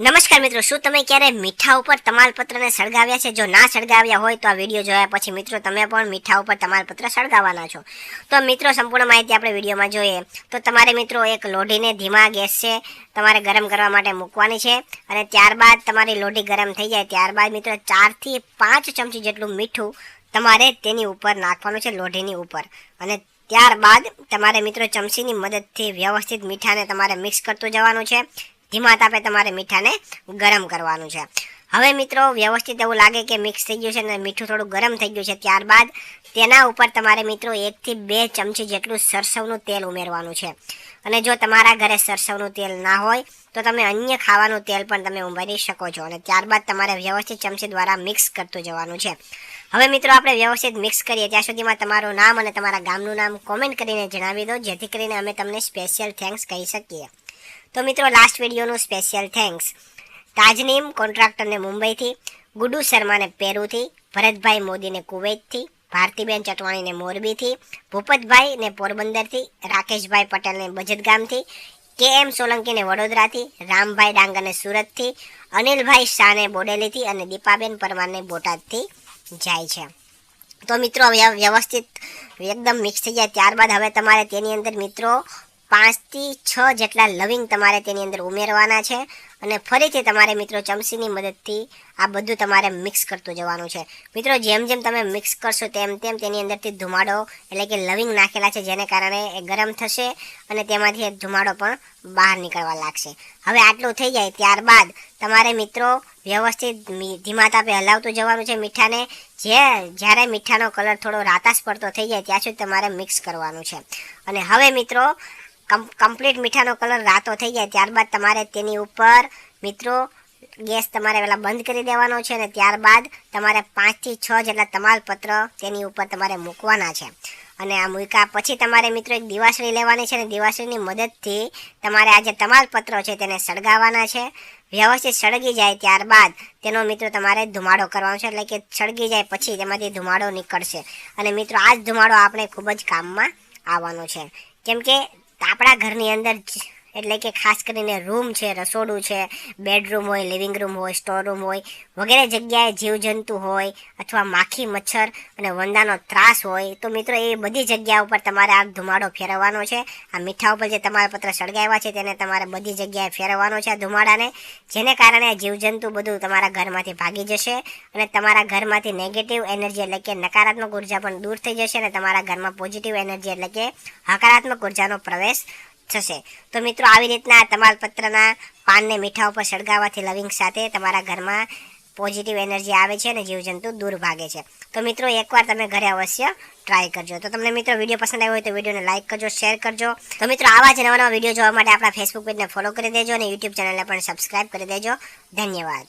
નમસ્કાર મિત્રો, શું તમે ક્યારે મીઠા ઉપર તમાલપત્રને સળગાવ્યા છે? જો ના સળગાવ્યા હોય તો આ વીડિયો જોયા પછી મિત્રો, તમે પણ મીઠા ઉપર તમાલપત્ર સળગાવવાના છો. તો મિત્રો, સંપૂર્ણ માહિતી આપણે વિડીયોમાં જોઈએ. તો તમારે મિત્રો, એક લોઢીને ધીમા ગેસ છે, તમારે ગરમ કરવા માટે મૂકવાની છે અને ત્યારબાદ તમારી લોઢી ગરમ થઈ જાય. ત્યારબાદ મિત્રો, ચારથી પાંચ ચમચી જેટલું મીઠું તમારે તેની ઉપર નાખવાનું છે, લોઢીની ઉપર. અને ત્યારબાદ તમારે મિત્રો, ચમચીની મદદથી વ્યવસ્થિત મીઠાને તમારે મિક્સ કરતું જવાનું છે. ધીમા તાપે તમારે મીઠાને ગરમ કરવાનું છે. હવે મિત્રો, વ્યવસ્થિત એવું લાગે કે મિક્સ થઈ ગયું છે અને મીઠું થોડું ગરમ થઈ ગયું છે, ત્યારબાદ તેના ઉપર તમારે મિત્રો એકથી બે ચમચી જેટલું સરસવનું તેલ ઉમેરવાનું છે. અને જો તમારા ઘરે સરસવનું તેલ ના હોય, તો તમે અન્ય ખાવાનું તેલ પણ તમે ઉમેરી શકો છો અને ત્યારબાદ તમારે વ્યવસ્થિત ચમચી દ્વારા મિક્સ કરતું જવાનું છે. હવે મિત્રો, આપણે વ્યવસ્થિત મિક્સ કરીએ. ત્યાં સુધીમાં તમારું નામ અને તમારા ગામનું નામ કોમેન્ટ કરીને જણાવી દો, જેથી કરીને અમે તમને સ્પેશિયલ થેન્ક્સ કહી શકીએ. તો મિત્રો લાસ્ટ વિડીયોનું સ્પેશિયલ થેન્ક્સ તાજનીમ કોન્ટ્રાક્ટરને મુંબઈથી, ગુડુ શર્માને પેરુથી, ભરતભાઈ મોદીને કુવૈતથી, ભારતીબેન ચટવાણીને મોરબીથી ભૂપતભાઈને પોરબંદરથી, રાકેશભાઈ પટેલને બજતગામથી કે એમ સોલંકીને વડોદરાથી, રામભાઈ ડાંગરને સુરતથી, અનિલભાઈ શાહને બોડેલીથી અને દીપાબેન પરમારને બોટાદથી જાય છે. તો મિત્રો વ્ય- વ્યવસ્થિત એકદમ મિક્સ થઈ જાય ત્યારબાદ હવે તમારે તેની અંદર મિત્રો પાંચથી છ જેટલા લવિંગ તમારે તેની અંદર ઉમેરવાના છે અને ફરીથી તમારે મિત્રો ચમચીની મદદથી આ બધું તમારે મિક્સ કરતું જવાનું છે. મિત્રો, જેમ જેમ તમે મિક્સ કરશો તેમ તેમ તેની અંદરથી ધુમાડો એટલે કે લવિંગ નાખેલા છે, જેને કારણે એ ગરમ થશે અને તેમાંથી ધુમાડો પણ બહાર નીકળવા લાગશે. હવે આટલું થઈ જાય ત્યારબાદ તમારે મિત્રો વ્યવસ્થિત ધીમા તાપે હલાવતું જવાનું છે મીઠાને. જે, જ્યારે મીઠાનો કલર થોડો રાતાશ પડતો થઈ જાય, ત્યાં સુધી તમારે મિક્સ કરવાનું છે. અને હવે મિત્રો કમ્પ્લીટ મીઠાનો કલર રાતો થઈ જાય ત્યારબાદ તમારે તેની ઉપર, મિત્રો, ગેસ તમારે પહેલાં બંધ કરી દેવાનો છે અને ત્યારબાદ તમારે પાંચથી છ જેટલા તમાલપત્ર તેની ઉપર તમારે મૂકવાના છે. અને આ મૂક્યા પછી તમારે મિત્રો એક દિવાસળી લેવાની છે અને દિવાસળીની મદદથી તમારે આ જે તમાલપત્રો છે તેને સળગાવવાના છે. વ્યવસ્થિત સળગી જાય ત્યારબાદ તેનો મિત્રો તમારે ધુમાડો કરવાનો છે. એટલે કે સળગી જાય પછી તેમાંથી ધુમાડો નીકળશે. અને મિત્રો, આ જ ધુમાડો આપણે ખૂબ જ કામમાં આવવાનો છે. કેમ કે આપણા ઘરની અંદર એટલે કે ખાસ કરીને રૂમ છે, રસોડું છે, બેડરૂમ હોય, લિવિંગ રૂમ હોય સ્ટોર રૂમ હોય, વગેરે જગ્યાએ જીવજંતુ હોય અથવા માખી, મચ્છર અને વંદાનો ત્રાસ હોય, તો મિત્રો એ બધી જગ્યા ઉપર તમારે આ ધુમાડો ફેરવવાનો છે. આ મીઠા ઉપર જે તમારા પત્ર સળગાવ્યા છે, તેને તમારે બધી જગ્યાએ ફેરવવાનો છે આ ધુમાડાને, જેને કારણે જીવજંતુ બધું તમારા ઘરમાંથી ભાગી જશે અને તમારા ઘરમાંથી નેગેટિવ એનર્જી એટલે કે નકારાત્મક ઊર્જા પણ દૂર થઈ જશે અને તમારા ઘરમાં પોઝિટિવ એનર્જી એટલે કે હકારાત્મક ઉર્જાનો પ્રવેશ થશે. તો મિત્રો, આવી રીતના તમાલપત્રના પાનને મીઠા ઉપર સળગાવવાથી લવિંગ સાથે તમારા ઘરમાં પોઝિટિવ એનર્જી આવે છે અને જીવજંતુ દૂર ભાગે છે. તો મિત્રો, એકવાર તમે ઘરે અવશ્ય ટ્રાય કરજો. તો તમને મિત્રો વીડિયો પસંદ આવ્યો હોય તો વિડીયોને લાઇક કરજો શેર કરજો. તો મિત્રો, આવા જ નવા નવા વીડિયો જોવા માટે આપણા ફેસબુક પેજને ફોલો કરી દેજો અને યુટ્યુબ ચેનલને પણ સબસ્ક્રાઈબ કરી દેજો. ધન્યવાદ.